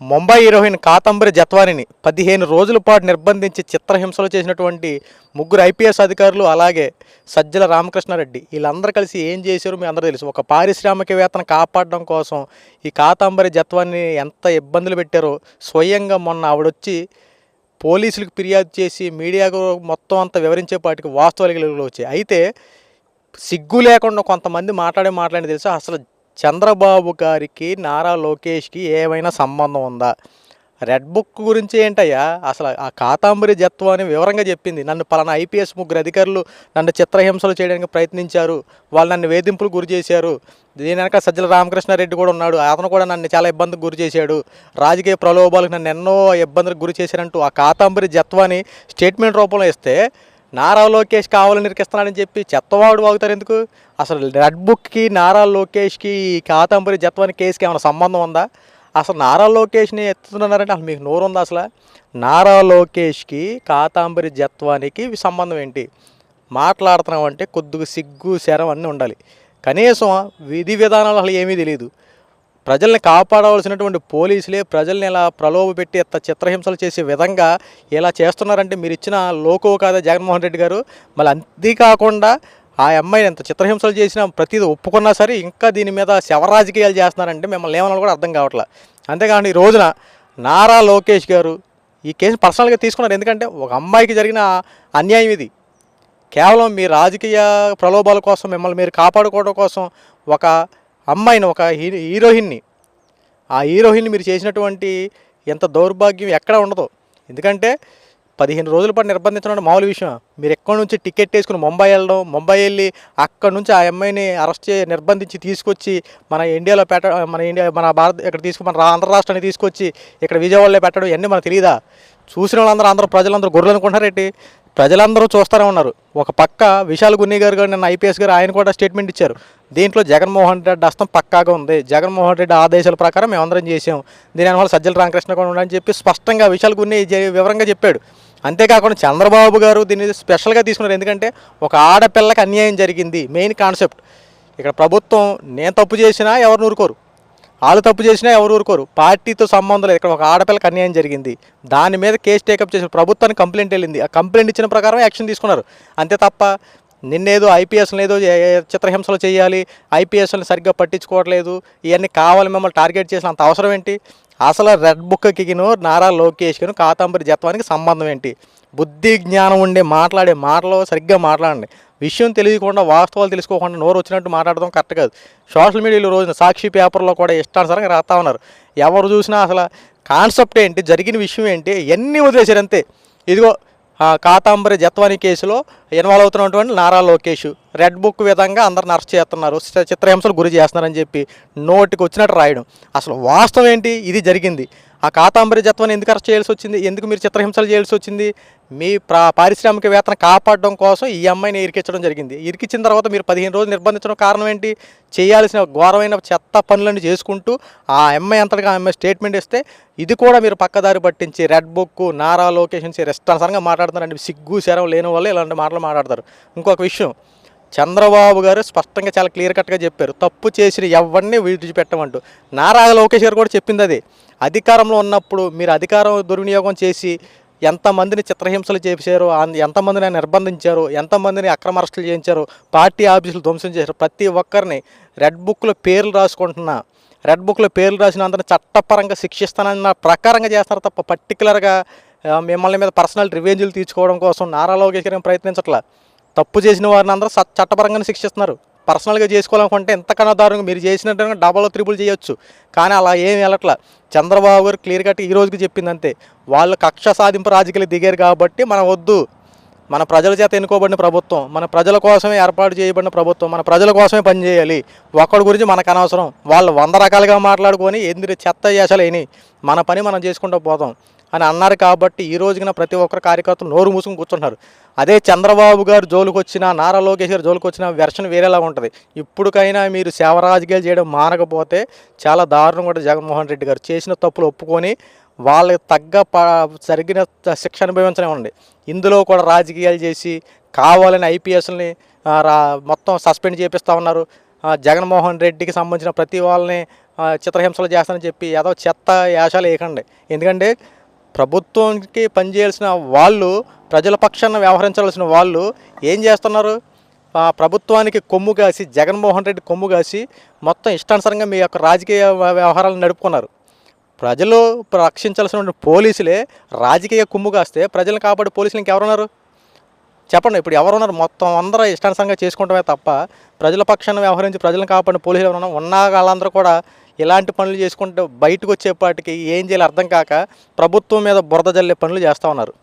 Mumbai heroine కాతంబరి జత్వానిని పదిహేను రోజుల పాటు నిర్బంధించి చిత్రహింసలు చేసినటువంటి ముగ్గురు ఐపీఎస్ అధికారులు అలాగే సజ్జల రామకృష్ణారెడ్డి. వీళ్ళందరూ కలిసి ఏం చేశారు మీ అందరూ తెలుసు. ఒక పారిశ్రామికవేత్తను కాపాడడం కోసం ఈ కాతంబరి జత్వాన్ని ఎంత ఇబ్బందులు పెట్టారో స్వయంగా మొన్న ఆవిడొచ్చి పోలీసులకు ఫిర్యాదు చేసి మీడియాకు మొత్తం అంతా వివరించేపాటికి వాస్తవాలు వచ్చాయి అయితే సిగ్గు లేకుండా కొంతమంది మాట్లాడే మాట్లాడి తెలుసు? అసలు చంద్రబాబు గారికి నారా లోకేష్కి ఏమైనా సంబంధం ఉందా? రెడ్ బుక్ గురించి ఏంటయ్యా? అసలు ఆ కాతాంబరి జత్వం అని వివరంగా చెప్పింది. నన్ను పలానా ఐపీఎస్ ముగ్గురు అధికారులు నన్ను చిత్రహింసలు చేయడానికి ప్రయత్నించారు. వాళ్ళు నన్ను వేధింపులు గురి చేశారు. దీని వెనక సజ్జల రామకృష్ణారెడ్డి కూడా ఉన్నాడు. అతను కూడా నన్ను చాలా ఇబ్బందికి గురి చేశాడు. రాజకీయ ప్రలోభాలకు నన్ను ఎన్నో ఇబ్బందులకు గురి చేశారంటూ ఆ కాతాంబరి జత్వాని స్టేట్మెంట్ రూపంలో ఇస్తే నారా లోకేష్ కావాలని ఇరికిస్తున్నాడని చెప్పి చెత్తవాడు వాగుతారు ఎందుకు? అసలు రెడ్ బుక్కి నారా లోకేష్కి ఈ కాతంబరి జత్వాని కేసుకి ఏమైనా సంబంధం ఉందా? అసలు నారా లోకేష్ని ఎత్తుతున్నారంటే అసలు మీకు నోరు ఉందా అసలు? నారా లోకేష్కి కాతాంబరి జత్వానికి సంబంధం ఏంటి? మాట్లాడుతున్నాం అంటే కొద్దిగా సిగ్గు శరం అన్నీ ఉండాలి. కనీసం విధి విధానాలు అసలు ఏమీ తెలియదు ప్రజల్ని కాపాడవలసినటువంటి పోలీసులే ప్రజల్ని ఇలా ప్రలోభ పెట్టి ఎంత చిత్రహింసలు చేసే విధంగా ఇలా చేస్తున్నారంటే మీరు ఇచ్చిన లోకో కాదా జగన్మోహన్ రెడ్డి గారు? మళ్ళీ అంతేకాకుండా ఆ అమ్మాయిని ఎంత చిత్రహింసలు చేసినా ప్రతిదీ ఒప్పుకున్నా సరే ఇంకా దీని మీద శవరాజకీయాలు చేస్తున్నారంటే మిమ్మల్ని ఏమన్నా కూడా అర్థం కావట్లే. అంతేకాకుండా ఈ రోజున నారా లోకేష్ గారు ఈ కేసు పర్సనల్గా తీసుకున్నారు. ఎందుకంటే ఒక అమ్మాయికి జరిగిన అన్యాయం ఇది. కేవలం మీ రాజకీయ ప్రలోభాల కోసం మిమ్మల్ని మీరు కాపాడుకోవడం కోసం ఒక అమ్మాయిని ఒక హీరోయిన్ని. ఆ హీరోయిన్ని మీరు చేసినటువంటి ఎంత దౌర్భాగ్యం ఎక్కడ ఉండదు. ఎందుకంటే పదిహేను రోజుల పాటు నిర్బంధించడం అంటే మామూలు విషయం మీరు ఎక్కడి నుంచి టికెట్ వేసుకుని ముంబై వెళ్ళడం ముంబై వెళ్ళి అక్కడ నుంచి ఆ అమ్మాయిని అరెస్ట్ చే నిర్బంధించి తీసుకొచ్చి మన ఇండియాలో పెట్ట మన ఇండియా మన భారత్ ఇక్కడ తీసుకు మన ఆంధ్ర రాష్ట్రాన్ని తీసుకొచ్చి ఇక్కడ విజయవాడలో పెట్టడం ఇవన్నీ మనకు తెలియదా చూసిన వాళ్ళందరూ అందరూ ప్రజలందరూ గొర్రెలు అనుకుంటారేంటి ప్రజలందరూ చూస్తూనే ఉన్నారు. ఒక పక్క విశాల్ గున్నీ గారు గారు నిన్న ఐపీఎస్ గారు ఆయన కూడా స్టేట్మెంట్ ఇచ్చారు. దీంట్లో జగన్మోహన్ రెడ్డి హస్తం పక్కాగా ఉంది. జగన్మోహన్ రెడ్డి ఆదేశాల ప్రకారం మేమందరం చేసాం. దీనివల్ల సజ్జల రామకృష్ణ కూడా ఉండని చెప్పి స్పష్టంగా విశాల్ గున్నీ వివరంగా చెప్పాడు. అంతేకాకుండా చంద్రబాబు గారు దీన్ని స్పెషల్గా తీసుకున్నారు. ఎందుకంటే ఒక ఆడపిల్లకి అన్యాయం జరిగింది. Main concept. ఇక్కడ ప్రభుత్వం నేను తప్పు చేసినా ఎవరు నూరుకోరు. వాళ్ళు తప్పు చేసినా ఎవరు ఊరుకోరు. పార్టీతో సంబంధం లేదు. ఇక్కడ ఒక ఆడపిల్లకి అన్యాయం జరిగింది. దాని మీద కేసు టేకప్ చేసి ప్రభుత్వానికి కంప్లైంట్ వెళ్ళింది. ఆ కంప్లైంట్ ఇచ్చిన ప్రకారం యాక్షన్ తీసుకున్నారు. అంతే తప్ప నిన్నేదో ఐపీఎస్ని ఏదో చిత్రహింసలు చేయాలి ఐపీఎస్ని సరిగ్గా పట్టించుకోవట్లేదు ఇవన్నీ కావాలి మిమ్మల్ని టార్గెట్ చేసిన అంత అవసరం ఏంటి? అసలు రెడ్ బుక్కిను నారా లోకేష్కిను కాతాంబరి జత్వానికి సంబంధం ఏంటి? బుద్ధి జ్ఞానం ఉండే మాట్లాడే మాటలు సరిగ్గా మాట్లాడండి. విషయం తెలియకుండా వాస్తవాలు తెలుసుకోకుండా నోరు వచ్చినట్టు మాట్లాడడం కరెక్ట్ కాదు. సోషల్ మీడియాలో రోజున సాక్షి పేపర్లో కూడా ఇష్టానుసారంగా రాస్తా ఉన్నారు. ఎవరు చూసినా అసలు కాన్సెప్ట్ ఏంటి? జరిగిన విషయం ఏంటి? ఎన్ని వదిలేశారు అంతే? ఇదిగో కాతాంబరి జత్వాని కేసులో ఇన్వాల్వ్ అవుతున్నటువంటి నారా లోకేష్. రెడ్ బుక్ విధంగా అందరిని అరెస్ట్ చేస్తున్నారు. చిత్రహింసలు గురి చేస్తున్నారని చెప్పి నోటికి వచ్చినట్టు రాయడం. అసలు వాస్తవం ఏంటి? ఇది జరిగింది. ఆ కాతాంబరిజత్వాన్ని ఎందుకు అరెస్ట్ చేయాల్సి వచ్చింది? ఎందుకు మీరు చిత్రహింసలు చేయాల్సి వచ్చింది? మీ ప్రా పారిశ్రామికవేత్తను కాపాడడం కోసం ఈ అమ్మాయిని ఇరికించడం జరిగింది. ఇరికించిన తర్వాత మీరు పదిహేను రోజులు నిర్బంధించడం కారణం ఏంటి? చేయాల్సిన ఘోరమైన చెత్త పనులను చేసుకుంటూ ఆ అమ్మాయి అంతటిగా ఆ అమ్మాయి స్టేట్మెంట్ ఇస్తే ఇది కూడా మీరు పక్కదారి పట్టించి రెడ్ బుక్ నారా లొకేషన్స్ రెస్టాన్సరంగా మాట్లాడుతున్నారండి. సిగ్గు శరం లేని వల్ల ఇలాంటి మాటలు మాట్లాడతారు. ఇంకొక విషయం చంద్రబాబు గారు స్పష్టంగా చాలా క్లియర్ కట్గా చెప్పారు. తప్పు చేసిన ఎవరిని విడిచిపెట్టమంటూ. నారా లోకేష్ గారు కూడా చెప్పింది అదే. అధికారంలో ఉన్నప్పుడు మీరు అధికారం దుర్వినియోగం చేసి ఎంతమందిని చిత్రహింసలు చేశారు అన్- ఎంతమందిని ఆయన నిర్బంధించారు ఎంతమందిని అక్రమ అరెస్టులు చేయించారు పార్టీ ఆఫీసులు ధ్వంసం చేశారు ప్రతి ఒక్కరిని రెడ్ బుక్లో పేర్లు రాసుకుంటున్నా రెడ్ బుక్లో పేర్లు రాసిన అందరిని చట్టపరంగా శిక్షిస్తానన్న ప్రకారంగా చేస్తారు తప్ప పర్టికులర్గా మిమ్మల్ని మీద పర్సనల్ రివెంజులు తీర్చుకోవడం కోసం నారా లోకేష్ గారు ప్రయత్నించట్లా? తప్పు చేసిన వారిని అందరూ స- చట్టపరంగానే శిక్షిస్తున్నారు. పర్సనల్గా చేసుకోవాలనుకుంటే ఎంతకన్నా దారుణంగా మీరు చేసినట్టు డబల్ త్రిబుల్ చేయొచ్చు. కానీ అలా ఏం వెళ్ళట్లా. చంద్రబాబు గారు క్లియర్ కట్ ఈ రోజుకి చెప్పింది అంతే వాళ్ళు కక్ష సాధింపు రాజకీయాలు దిగారు కాబట్టి మనం వద్దు. మన ప్రజల చేత ఎన్నుకోబడిన ప్రభుత్వం మన ప్రజల కోసమే ఏర్పాటు చేయబడిన ప్రభుత్వం మన ప్రజల కోసమే పనిచేయాలి ఒక్కడి గురించి మనకు అనవసరం. వాళ్ళు వంద రకాలుగా మాట్లాడుకొని ఎందుకు చెత్త చేసలేని మన పని మనం చేసుకుంటూ పోతాం. అని అన్నారు కాబట్టి ఈ రోజున ప్రతి ఒక్కరు కార్యకర్తలు నోరు మూసుకుని కూర్చుంటున్నారు. అదే చంద్రబాబు గారు జోలికి వచ్చినా నారా లోకేష్ గారు జోలికి వచ్చినా వెర్షన్ వేరేలా ఉంటుంది. ఇప్పటికైనా మీరు సేవ రాజకీయాలు చేయడం మానకపోతే చాలా దారుణం కూడా జగన్మోహన్ రెడ్డి గారు. చేసిన తప్పులు ఒప్పుకొని వాళ్ళకి తగ్గ ప జరిగిన శిక్ష అనుభవించనే ఉండి ఇందులో కూడా రాజకీయాలు చేసి కావాలని ఐపీఎస్ని రా మొత్తం సస్పెండ్ చేపిస్తూ ఉన్నారు. జగన్మోహన్ రెడ్డికి సంబంధించిన ప్రతి వాళ్ళని చిత్రహింసలు చేస్తానని చెప్పి ఏదో చెత్త యాశాలు వేయకండి. ఎందుకంటే ప్రభుత్వానికి పనిచేయాల్సిన వాళ్ళు ప్రజల పక్షాన వ్యవహరించాల్సిన వాళ్ళు ఏం చేస్తున్నారు? ప్రభుత్వానికి కొమ్ము కాసి జగన్మోహన్ రెడ్డి కొమ్ము కాసి మొత్తం ఇష్టానుసారంగా మీ యొక్క రాజకీయ వ్యవహారాలు నడుపుకున్నారు. ప్రజలు రక్షించాల్సిన పోలీసులే రాజకీయ కొమ్ము కాస్తే ప్రజలను కాపాడే పోలీసులు ఇంకెవరున్నారు? చెప్పండి ఇప్పుడు ఎవరున్నారు? మొత్తం అందరూ ఇష్టానుసారంగా చేసుకుంటమే తప్ప ప్రజల పక్షాన్ని వ్యవహరించి ప్రజలను కాపాడిన పోలీసులు ఎవరన్నా ఉన్న వాళ్ళందరూ కూడా ఇలాంటి పనులు చేసుకుంటూ బయటకు వచ్చేపాటికి ఏం చేయాలి అర్థం కాక ప్రభుత్వం మీద బురద జల్లే పనులు చేస్తూ ఉన్నారు.